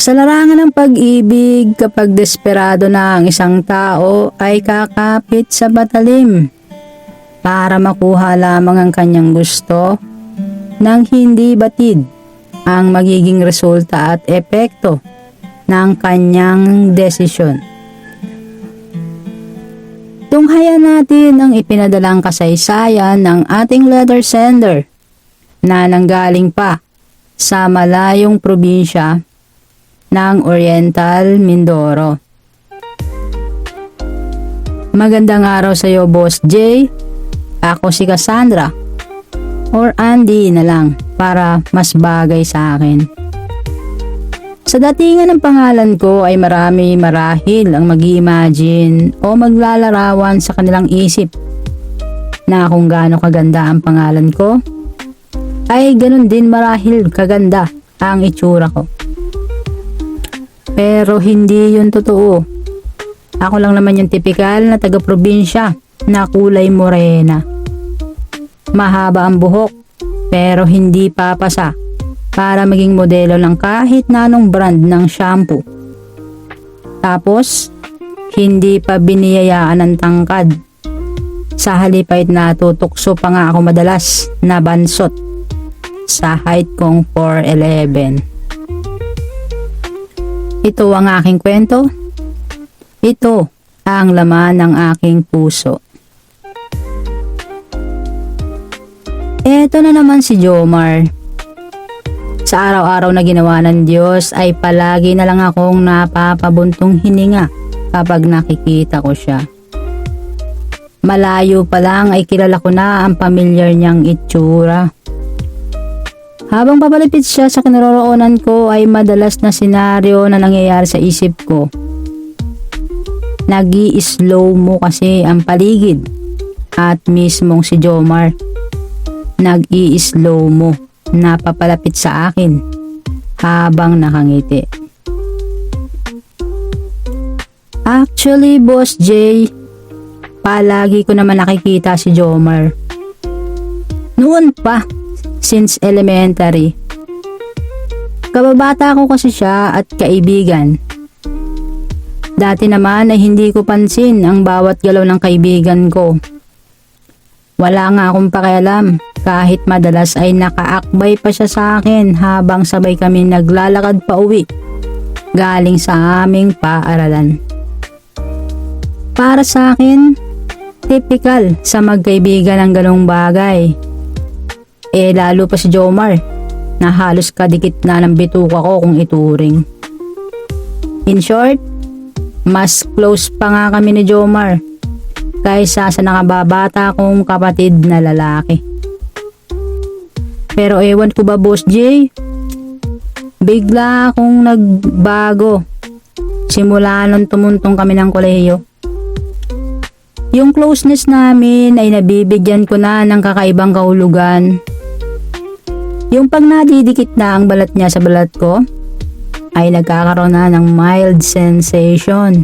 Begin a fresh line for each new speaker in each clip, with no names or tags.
Sa larangan ng pag-ibig, kapag desperado na ang isang tao ay kakapit sa batalim para makuha lamang ang kanyang gusto nang hindi batid ang magiging resulta at epekto ng kanyang desisyon. Tunghayan natin ang ipinadalang kasaysayan ng ating letter sender na nanggaling pa sa malayong probinsya ng Oriental Mindoro. Magandang araw sa iyo, Boss J. Ako si Cassandra. Or Andy na lang para mas bagay sa akin. Sa datingan ng pangalan ko ay marami marahil ang mag imagine o maglalarawan sa kanilang isip na kung gaano kaganda ang pangalan ko ay ganun din marahil kaganda ang itsura ko. Pero hindi yun totoo. Ako lang naman yung tipikal na taga-probinsya na kulay morena. Mahaba ang buhok pero hindi papasa para maging modelo ng kahit na anong brand ng shampoo. Tapos, hindi pa biniyayaan ng tangkad. Sa halip ay natutukso pa nga ako madalas na bansot sa height kong 4'11". Ito ang aking kwento. Ito ang laman ng aking puso. Eto na naman si Jomar. Sa araw-araw na ginawa ng Diyos ay palagi na lang akong napapabuntong hininga kapag nakikita ko siya. Malayo pa lang ay kilala ko na ang pamilyar niyang itsura. Habang papalapit siya sa kinaroroonan ko ay madalas na senaryo na nangyayari sa isip ko. nag slow mo kasi ang paligid at mismong si Jomar nag slow mo na papalapit sa akin habang nakangiti. Actually, Boss J, palagi ko naman nakikita si Jomar. Noon pa, since elementary. Kababata ko kasi siya at kaibigan. Dati naman ay hindi ko pansin ang bawat galaw ng kaibigan ko. Wala nga akong pakialam kahit madalas ay nakaakbay pa siya sa akin habang sabay kami naglalakad pa uwi galing sa aming paaralan. Para sa akin, typical sa magkaibigan ng ganong bagay. Eh lalo pa si Jomar na halos kadikit na ng bituka ko kung ituring. In short, mas close pa nga kami ni Jomar kaysa sa nakababata kong kapatid na lalaki. Pero ewan ko ba Boss J, bigla akong nagbago simula nung tumuntong kami ng kolehiyo. Yung closeness namin ay nabibigyan ko na ng kakaibang kahulugan. Yung pag nadidikit na ang balat niya sa balat ko, ay nagkakaroon na ng mild sensation.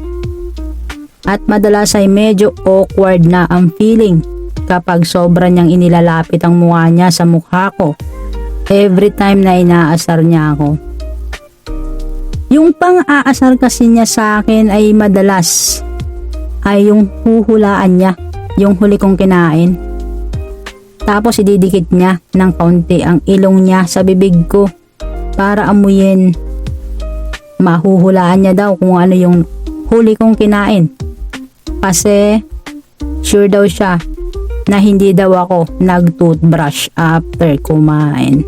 At madalas ay medyo awkward na ang feeling kapag sobra niyang inilalapit ang mukha niya sa mukha ko every time na inaasar niya ako. Yung pang-aasar kasi niya sa akin ay madalas ay yung huhulaan niya, yung huli kong kinain. Tapos ididikit niya ng kaunti ang ilong niya sa bibig ko para amuyin. Mahuhulaan niya daw kung ano yung huli kong kinain. Kasi sure daw siya na hindi daw ako nag-toothbrush after kumain.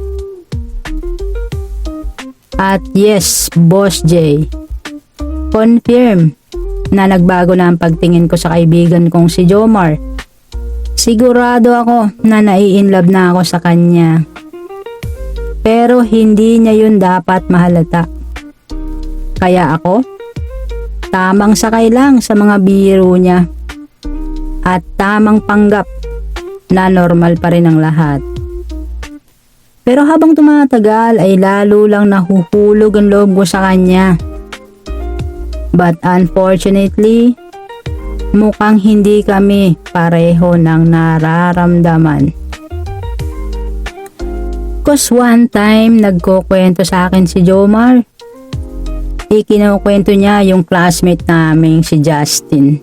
At yes, Boss J, confirm na nagbago na ang pagtingin ko sa kaibigan kong si Jomar. Sigurado ako na nai-inlove na ako sa kanya. Pero hindi niya yun dapat mahalata. Kaya ako, tamang sakay lang sa mga biro niya. At tamang panggap na normal pa rin ang lahat. Pero habang tumatagal ay lalo lang nahuhulog ang loob ko sa kanya. But unfortunately, mukhang hindi kami pareho ng nararamdaman. Cause one time nagkukwento sa akin si Jomar ikinukwento niya yung classmate naming si Justin.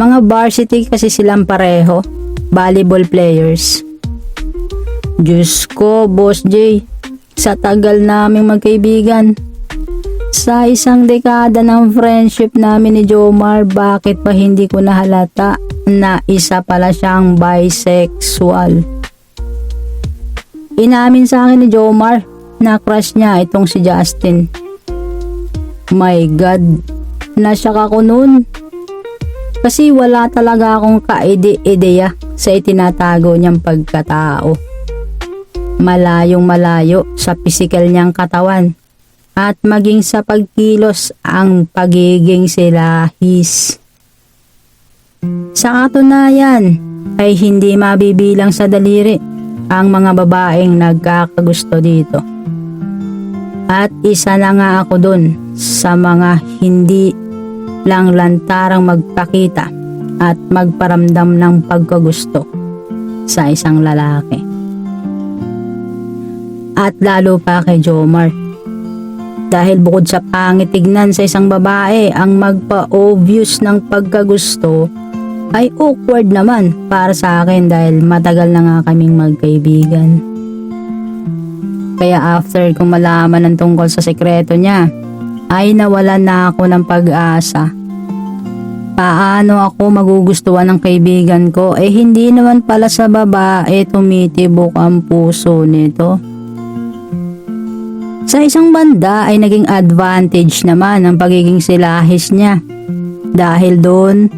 Mga varsity kasi silang pareho, volleyball players. Diyos ko, Boss J, sa tagal naming magkaibigan. Sa isang dekada ng friendship namin ni Jomar, bakit pa hindi ko nahalata na isa pala siyang bisexual? Inamin sa akin ni Jomar na crush niya itong si Justin. My God, nasyak ako noon. Kasi wala talaga akong kaide-ideya sa itinatago niyang pagkatao. Malayong malayo sa pisikal niyang katawan at maging sa pagkilos ang pagiging silahis. Sa katunayan ay hindi mabibilang sa daliri ang mga babaeng nagkakagusto dito. At isa na nga ako dun sa mga hindi lang lantarang magpakita at magparamdam ng pagkagusto sa isang lalaki. At lalo pa kay Jomar. Dahil bukod sa pangit tignan sa isang babae ang magpa-obvious ng pagkagusto ay awkward naman para sa akin dahil matagal na nga kaming magkaibigan. Kaya after kong malaman ng tungkol sa sekreto niya, ay nawalan na ako ng pag-asa. Paano ako magugustuhan ng kaibigan ko eh hindi naman pala sa babae tumitibok ang puso nito. Sa isang banda ay naging advantage naman ang pagiging silahis niya. Dahil doon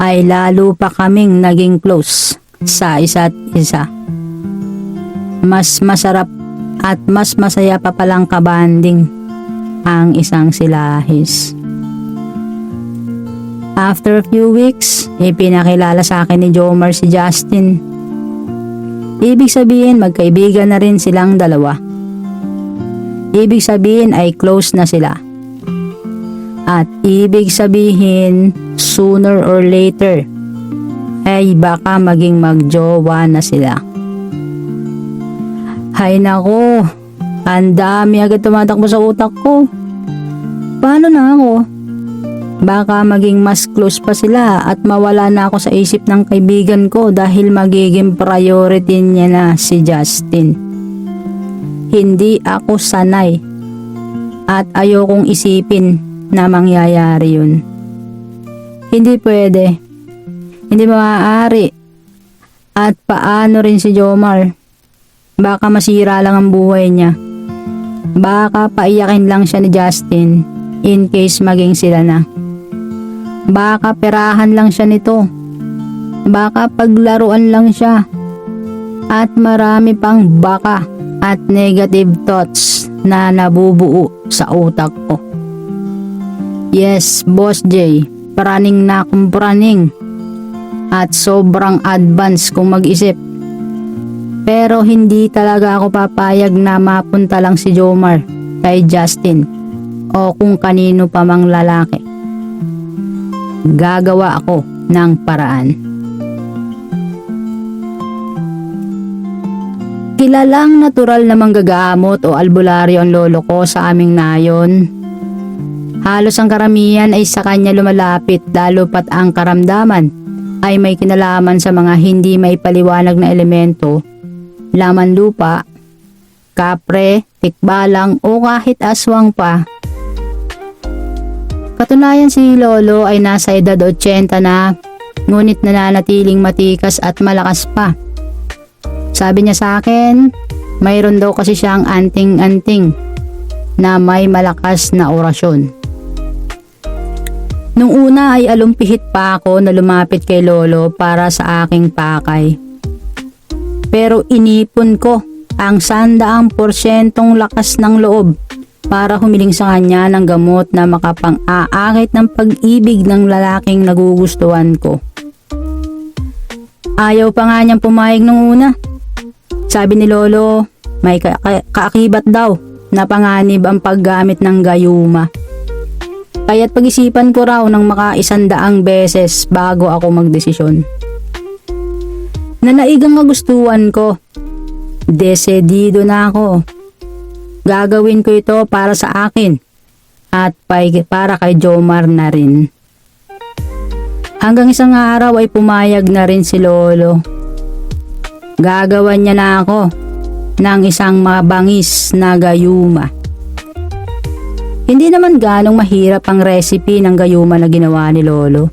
ay lalo pa kaming naging close sa isa't isa. Mas masarap at mas masaya pa palang kabanding ang isang silahis. After a few weeks, ipinakilala sa akin ni Jomar si Justin. Ibig sabihin magkaibigan na rin silang dalawa. Ibig sabihin ay close na sila. At ibig sabihin sooner or later ay baka maging magjowa na sila. Hay nako, ang dami agad tumatakbo sa utak ko. Paano na ako? Baka maging mas close pa sila at mawala na ako sa isip ng kaibigan ko dahil magiging priority niya na si Justin. Hindi ako sanay at ayokong isipin na mangyayari yun. Hindi pwede. Hindi maaari. At paano rin si Jomar? Baka masira lang ang buhay niya. Baka paiyakin lang siya ni Justin in case maging sila na. Baka perahan lang siya nito. Baka paglaruan lang siya. At marami pang baka at negative thoughts na nabubuo sa utak ko. Yes, Boss J, praning na akong praning. At sobrang advance kung mag-isip. Pero hindi talaga ako papayag na mapunta lang si Jomar kay Justin o kung kanino pa mang lalaki. Gagawa ako ng paraan. Kilalang natural na manggagamot o albularyo ang lolo ko sa aming nayon. Halos ang karamihan ay sa kanya lumalapit lalo pat ang karamdaman ay may kinalaman sa mga hindi may paliwanag na elemento, laman lupa, kapre, tikbalang o kahit aswang pa. Katunayan si Lolo ay nasa edad 80 na, ngunit nananatiling matikas at malakas pa. Sabi niya sa akin, mayroon daw kasi siyang anting-anting na may malakas na orasyon. Nung una ay alumpihit pa ako na lumapit kay Lolo para sa aking pakay. Pero inipon ko ang sandaang porsyentong lakas ng loob para humiling sa kanya ng gamot na makapang-aakit ng pag-ibig ng lalaking nagugustuhan ko. Ayaw pa nga niyang pumayag nung una. Sabi ni Lolo, may ka- ka- kaakibat daw na panganib ang paggamit ng gayuma. Kaya't pag-isipan ko raw ng makaisandaang beses bago ako magdesisyon. Nanaigang magustuhan ko. Desedido na ako. Gagawin ko ito para sa akin at para kay Jomar na rin. Hanggang isang araw ay pumayag na rin si Lolo. Gagawan niya na ako ng isang mabangis na gayuma. Hindi naman ganong mahirap ang recipe ng gayuma na ginawa ni Lolo.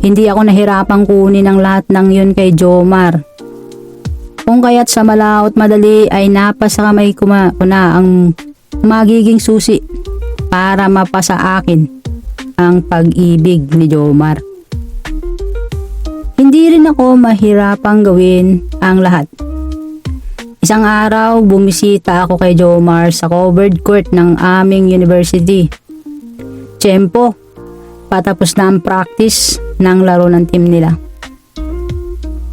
Hindi ako nahirapang kunin ang lahat ng yun kay Jomar. Kung kaya't sa malaot madali ay napasa kamay ko ma- ko na ang magiging susi para mapasa akin ang pag-ibig ni Jomar. Hindi rin ako mahirapang gawin ang lahat. Isang araw, bumisita ako kay Jomar sa covered court ng aming university. Tiyempo, patapos na ang practice ng laro ng team nila.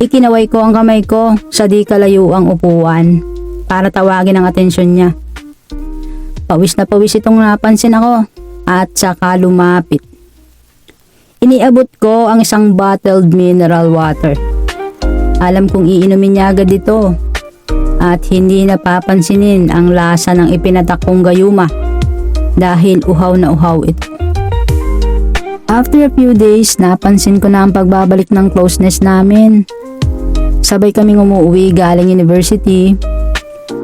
Ikinaway ko ang kamay ko sa di kalayo ang upuan para tawagin ang atensyon niya. Pawis na pawis itong napansin ako at saka lumapit. Iniabot ko ang isang bottled mineral water. Alam kong iinumin niya agad ito at hindi napapansinin ang lasa ng ipinatak kong gayuma dahil uhaw na uhaw ito. After a few days, napansin ko na ang pagbabalik ng closeness namin. Sabay kaming umuwi galing university.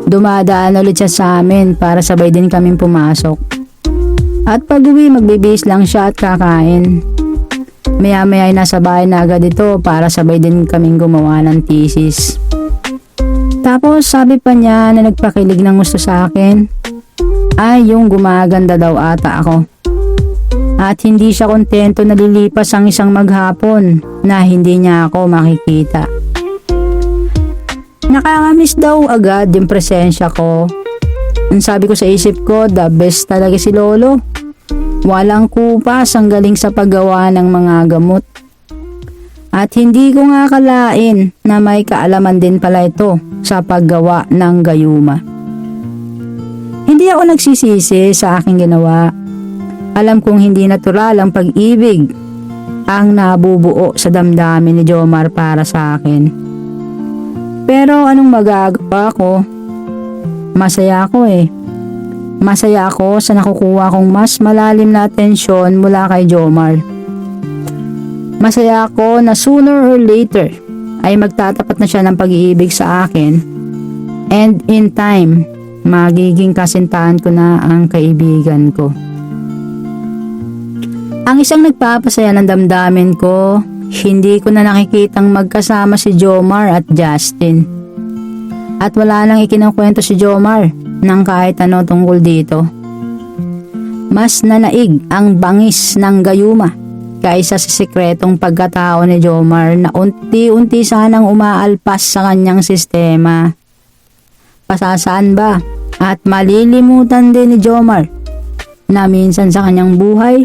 Dumadaan ulit siya sa amin para sabay din kaming pumasok. At pag uwi, magbibihis lang siya at kakain. Maya maya ay nasa bahay na agad ito para sabay din kaming gumawa ng thesis. Tapos sabi pa niya na nagpakilig ng gusto sa akin ay yung gumaganda daw ata ako. At hindi siya kontento na lilipas ang isang maghapon na hindi niya ako makikita. Nakakamiss daw agad yung presensya ko. Ang sabi ko sa isip ko, the best talaga si Lolo. Walang kupas ang galing sa paggawa ng mga gamot. At hindi ko nga kalain na may kaalaman din pala ito sa paggawa ng gayuma. Hindi ako nagsisisi sa aking ginawa. Alam kong hindi natural ang pag-ibig ang nabubuo sa damdamin ni Jomar para sa akin. Pero anong magagawa ko? Masaya ako eh. Masaya ako sa nakukuha kong mas malalim na atensyon mula kay Jomar. Masaya ako na sooner or later ay magtatapat na siya ng pag-iibig sa akin and in time, magiging kasintahan ko na ang kaibigan ko. Ang isang nagpapasaya ng damdamin ko, hindi ko na nakikitang magkasama si Jomar at Justin. At wala nang ikinakwento si Jomar ng kahit ano tungkol dito. Mas nanaig ang bangis ng gayuma kaysa sa sikretong pagkatao ni Jomar na unti-unti sanang umaalpas sa kanyang sistema. Pasasaan ba? At malilimutan din ni Jomar na minsan sa kanyang buhay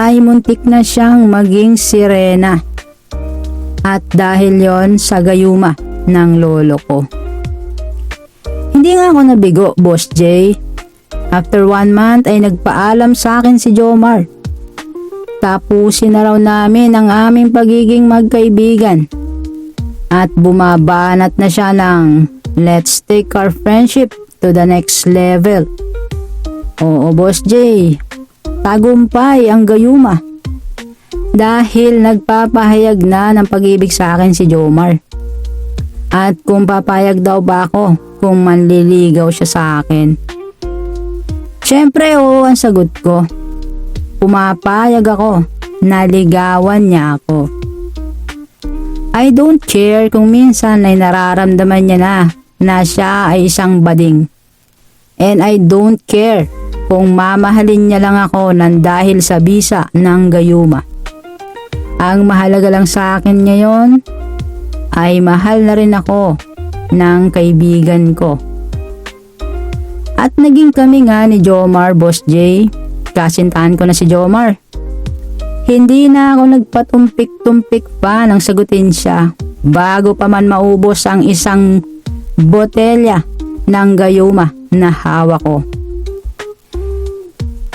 ay muntik na siyang maging sirena. At dahil yon sa gayuma ng lolo ko. Hindi nga ako nabigo, Boss J. After one month ay nagpaalam sa akin si Jomar. Tapusin na raw namin ang aming pagiging magkaibigan. At bumabanat na siya ng let's take our friendship to the next level. Oo, Boss J. Tagumpay ang gayuma. Dahil nagpapahayag na ng pag-ibig sa akin si Jomar. At kung papayag daw ba ako kung manliligaw siya sa akin. Siyempre oo ang sagot ko. Pumapayag ako na ligawan niya ako. I don't care kung minsan ay nararamdaman niya na na siya ay isang bading. And I don't care kung mamahalin niya lang ako ng dahil sa bisa ng gayuma. Ang mahalaga lang sa akin ngayon ay mahal na rin ako ng kaibigan ko. At naging kami nga ni Jomar, Boss J. Kasintahan ko na si Jomar. Hindi na ako nagpatumpik-tumpik pa nang sagutin siya bago pa man maubos ang isang botelya ng gayuma na hawak ko.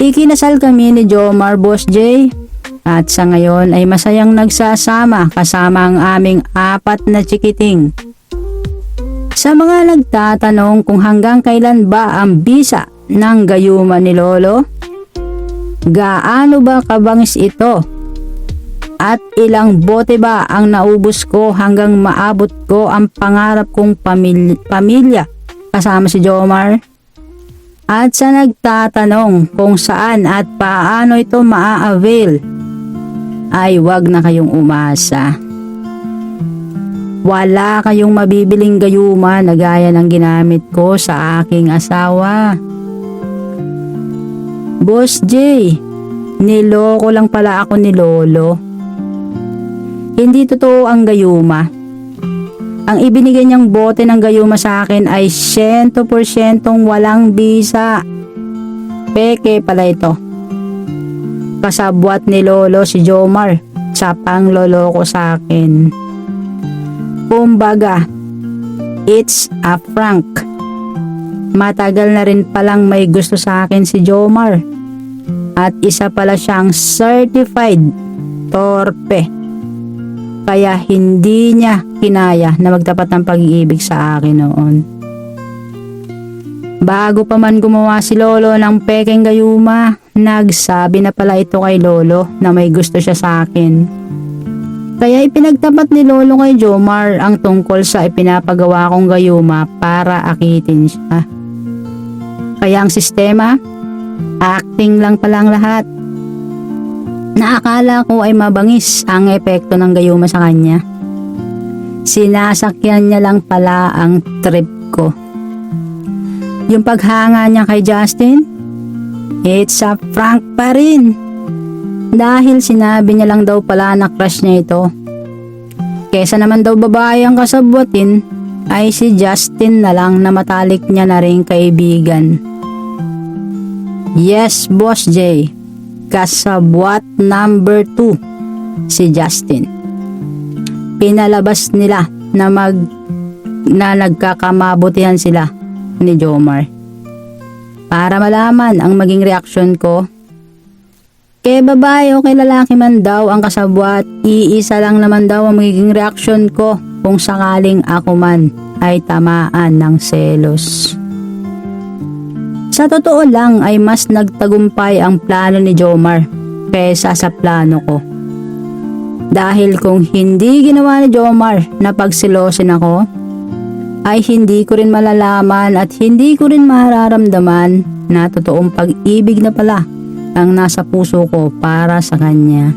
Ikinasal kami ni Jomar Boss J at sa ngayon ay masayang nagsasama kasama ang aming apat na chikiting. Sa mga nagtatanong kung hanggang kailan ba ang bisa ng gayuma ni Lolo, Gaano ba kabangis ito? At ilang bote ba ang naubos ko hanggang maabot ko ang pangarap kong pamilya, pamilya kasama si Jomar? At sa nagtatanong kung saan at paano ito maa-avail, ay wag na kayong umasa. Wala kayong mabibiling gayuma na gaya ng ginamit ko sa aking asawa. Boss J, niloko lang pala ako ni Lolo. Hindi totoo ang gayuma. Ang ibinigay niyang bote ng gayuma sa akin ay 100% walang bisa. Peke pala ito. Kasabwat ni Lolo si Jomar sa pangloloko sa akin. Kumbaga, it's a prank. Matagal na rin palang may gusto sa akin si Jomar. At isa pala siyang certified torpe. Kaya hindi niya kinaya na magtapat ng pag-iibig sa akin noon. Bago pa man gumawa si Lolo ng pekeng gayuma, nagsabi na pala ito kay Lolo na may gusto siya sa akin. Kaya ipinagtapat ni Lolo kay Jomar ang tungkol sa ipinapagawa kong gayuma para akitin siya. Kaya ang sistema, acting lang palang lahat. Naakala ko ay mabangis ang epekto ng gayuma sa kanya. Sinasakyan niya lang pala ang trip ko. Yung paghanga niya kay Justin, it's a prank pa rin. Dahil sinabi niya lang daw pala na crush niya ito. Kesa naman daw babae ang kasabwatin, ay si Justin na lang na matalik niya na rin kaibigan. Yes, Boss J. Kasabwat number 2, si Justin. Pinalabas nila na mag na nagkakamabutihan sila ni Jomar. Para malaman ang maging reaksyon ko, kay babae o kay lalaki man daw ang kasabwat, iisa lang naman daw ang magiging reaksyon ko kung sakaling ako man ay tamaan ng selos. Sa totoo lang ay mas nagtagumpay ang plano ni Jomar kaysa sa plano ko. Dahil kung hindi ginawa ni Jomar na pagsilosin ako, ay hindi ko rin malalaman at hindi ko rin mararamdaman na totoong pag-ibig na pala ang nasa puso ko para sa kanya.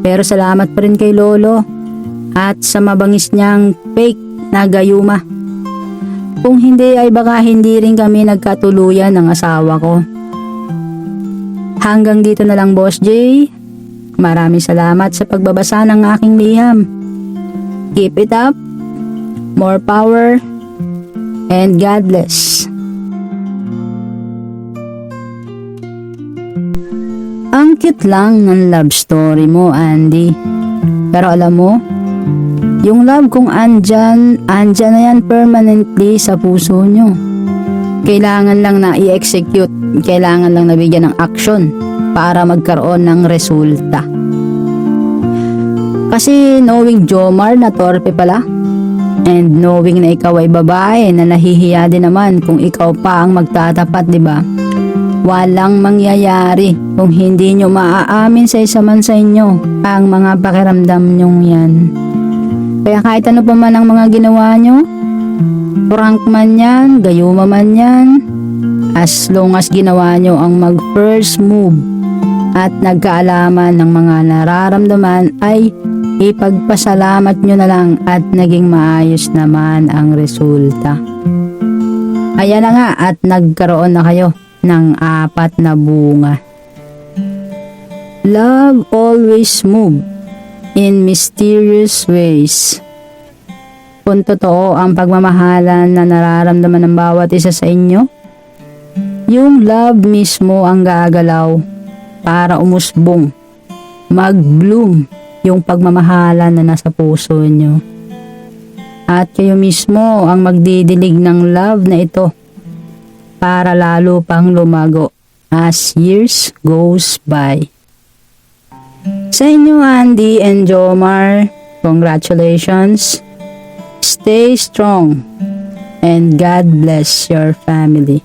Pero salamat pa rin kay Lolo at sa mabangis niyang fake na gayuma. Kung hindi ay baka hindi rin kami nagkatuluyan ng asawa ko. Hanggang dito na lang Boss J. Maraming salamat sa pagbabasa ng aking liham. Keep it up. More power. And God bless. Ang cute lang ng love story mo, Andy. Pero alam mo, yung love kung andyan, andyan na yan permanently sa puso nyo. Kailangan lang na i-execute, kailangan lang nabigyan ng action para magkaroon ng resulta. Kasi knowing Jomar na torpe pala, and knowing na ikaw ay babae na nahihiya din naman kung ikaw pa ang magtatapat, di ba? Walang mangyayari kung hindi nyo maaamin sa isa man sa inyo ang mga pakiramdam nyong yan. Kaya kahit ano pa man ang mga ginawa nyo, prank man yan, gayuma man yan, as long as ginawa nyo ang mag first move at nagkaalaman ng mga nararamdaman ay ipagpasalamat nyo na lang at naging maayos naman ang resulta. Ayan na nga at nagkaroon na kayo ng apat na bunga. Love always move in mysterious ways. Kung totoo ang pagmamahalan na nararamdaman ng bawat isa sa inyo, yung love mismo ang gagalaw para umusbong, mag-bloom yung pagmamahalan na nasa puso nyo. At kayo mismo ang magdidilig ng love na ito para lalo pang lumago as years goes by. Sa inyo Andy and Jomar, congratulations. Stay strong and God bless your family.